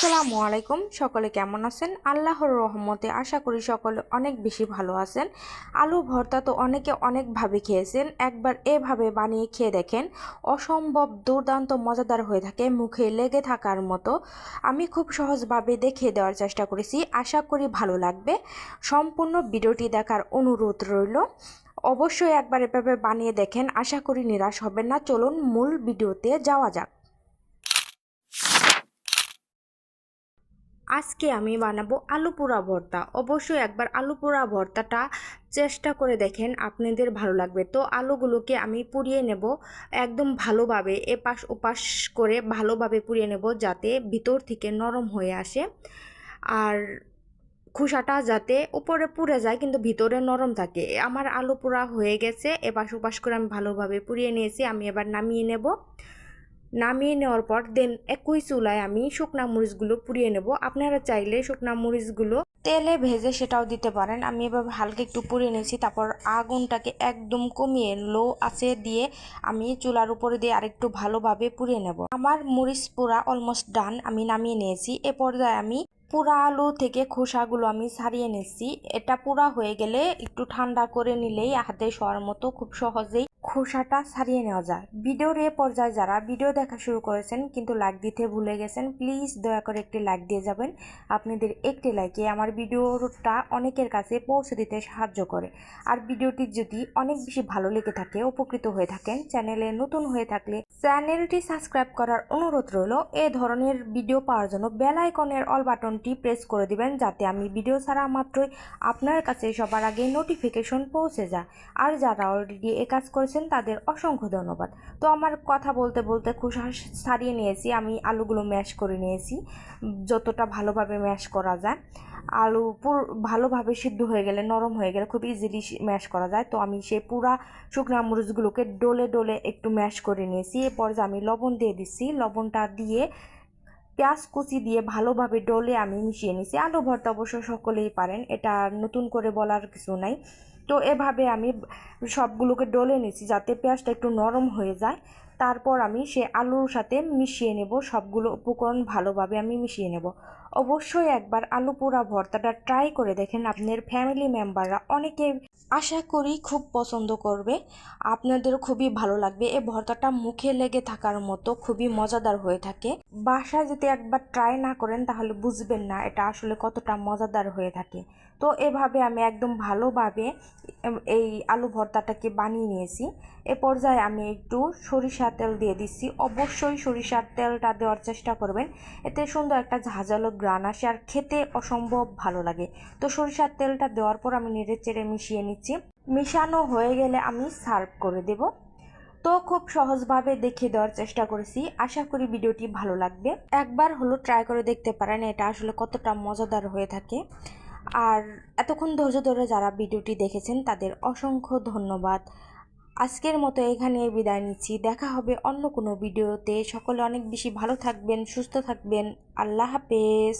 আসসালামু আলাইকুম। সকলে কেমন আছেন? আল্লাহর রহমতে আশা করি সকলে অনেক বেশি ভালো আছেন। আলু, ভর্তা তো অনেকে অনেকভাবে খেয়েছেন। একবার এভাবে বানিয়ে খেয়ে দেখেন, অসম্ভব দুর্দান্ত মজাদার হয়ে থাকে মুখে লেগে থাকার মতো। আমি খুব সহজভাবে দেখিয়ে দেওয়ার চেষ্টা করেছি। আশা করি ভালো লাগবে। সম্পূর্ণ ভিডিওটি দেখার অনুরোধ রইল। অবশ্যই একবার এভাবে বানিয়ে দেখেন। আশা করি নিরাশ হবেন না। চলুন মূল ভিডিওতে যাওয়া যাক। আজকে আমি বানাবো আলু পোড়া ভর্তা। অবশ্যই একবার আলু পোড়া ভর্তাটা চেষ্টা করে দেখেন, আপনাদের ভালো লাগবে। তো আলুগুলোকে আমি পুড়িয়ে নেব একদম ভালোভাবে, এপাশ ওপাশ করে ভালোভাবে পুড়িয়ে নেব যাতে ভিতর থেকে নরম হয়ে আসে। আর খোসাটা যাতে উপরে পুড়ে যায় কিন্তু ভিতরে নরম থাকে। আমার আলু পোড়া হয়ে গেছে, এপাশ ওপাশ করে আমি ভালোভাবে পুড়িয়ে নিয়েছি, আমি এবার নামিয়ে নেব। নামিয়ে নেওয়ার পর দেন একই চুলায় আমি শুকনা মরিচগুলো পুড়িয়ে নেব। আপনারা চাইলে শুকনা মরিচগুলো তেলে ভেজে সেটাও দিতে পারেন। আমি এভাবে হালকা একটু পুড়িয়ে নিয়েছি, তারপর আগুনটাকে একদম কমিয়ে লো আছে দিয়ে আমি চুলার উপরে দিয়ে আরেকটু ভালোভাবে পুড়িয়ে নেব। আমার মরিচ পুরা অলমোস্ট ডান আমি নামিয়ে নিয়েছি। এ পর্যায়ে আমি পুরা আলু থেকে খোসাগুলো আমি ছাড়িয়ে নিচ্ছি এটা পুরা হয়ে গেলে একটু ঠান্ডা করে নিলেই হাতে শোয়ার মতো খুব সহজেই খোসাটা সারিয়ে নেওয়া যায়। ভিডিওর এ পর্যায়ে যারা ভিডিও দেখা শুরু করেছেন কিন্তু লাইক দিতে ভুলে গেছেন প্লিজ দয়া করে একটি লাইক দিয়ে যাবেন। আপনাদের একটি লাইকে আমার ভিডিওটা অনেকের কাছে পৌঁছে দিতে সাহায্য করে। আর ভিডিওটি যদি অনেক বেশি ভালো লেগে থাকে, উপকৃত হয়ে থাকেন চ্যানেলে নতুন হয়ে থাকলে চ্যানেলটি সাবস্ক্রাইব করার অনুরোধ রইল। এ ধরনের ভিডিও পাওয়ার জন্য বেল আইকনের অল বাটনটি প্রেস করে দিবেন, যাতে আমি ভিডিও ছাড়া মাত্রই আপনার কাছে সবার আগে নোটিফিকেশন পৌঁছে যায়। আর যারা অলরেডি এ কাজ করেছেন, তাদের অসংখ্য ধন্যবাদ। তো আমার কথা বলতে বলতে খোসা ছাড়িয়ে নিয়েছি, আমি আলুগুলো ম্যাশ করে নিয়েছি, যতটা ভালোভাবে ম্যাশ করা যায়। আলু পুরো, ভালোভাবে সিদ্ধ হয়ে গেলে, নরম হয়ে গেলে খুব ইজিলি ম্যাশ করা যায়। তো আমি সেই পুরা শুকনা মরিচগুলোকে ডোলে ডোলে একটু ম্যাশ করে নিয়েছি। এরপর যে আমি লবণ দিয়ে দিচ্ছি, লবণটা দিয়ে পেঁয়াজ কুচি দিয়ে ভালোভাবে ডলে আমি মিশিয়ে নিছি আলু ভর্তা অবশ্য সকলেই পারেন, এটা নতুন করে বলার কিছু নাই। তো এভাবে আমি সবগুলোকে ডলে নিয়েছি যাতে পেঁয়াজটা একটু নরম হয়ে যায়। তারপর আমি সে আলুর সাথে মিশিয়ে নেব, সবগুলো উপকরণ ভালোভাবে আমি মিশিয়ে নেব। অবশ্যই একবার আলু পোড়া ভর্তাটা ট্রাই করে দেখেন আপনার ফ্যামিলি মেম্বাররা, অনেকে আশা করি খুব পছন্দ করবে। আপনাদের খুবই ভালো লাগবে। এই ভর্তাটা মুখে লেগে থাকার মতো খুবই মজাদার হয়ে থাকে। বাসায় যদি একবার ট্রাই না করেন তাহলে বুঝবেন না এটা আসলে কতটা মজাদার হয়ে থাকে। তো এভাবে আমি একদম ভালোভাবে এই আলু ভর্তাটাকে বানিয়ে নিয়েছি। এ পর্যায়ে আমি একটু সরিষার তেল দিয়ে দিচ্ছি। অবশ্যই সরিষার তেলটা দেওয়ার চেষ্টা করবেন। এতে সুন্দর একটা ঝাঁঝালো গ্রান আসে আর খেতে অসম্ভব ভালো লাগে। তো সরিষার তেলটা দেওয়ার পর আমি নেড়ে চেড়ে মিশিয়ে নিচ্ছি। মিশানো হয়ে গেলে আমি সার্ভ করে দেব। তো খুব সহজভাবে দেখে দেওয়ার চেষ্টা করেছি। আশা করি ভিডিওটি ভালো লাগবে। একবার হলো ট্রাই করে দেখতে পারেন, এটা আসলে কতটা মজাদার হয়ে থাকে। আর এতক্ষণ ধৈর্য ধরে যারা ভিডিওটি দেখেছেন, তাদের অসংখ্য ধন্যবাদ। আজকের মতো এখানে বিদায় নিচ্ছি। দেখা হবে অন্য কোনো ভিডিওতে। সকলে অনেক বেশি ভালো থাকবেন, সুস্থ থাকবেন। আল্লাহ হাফেজ।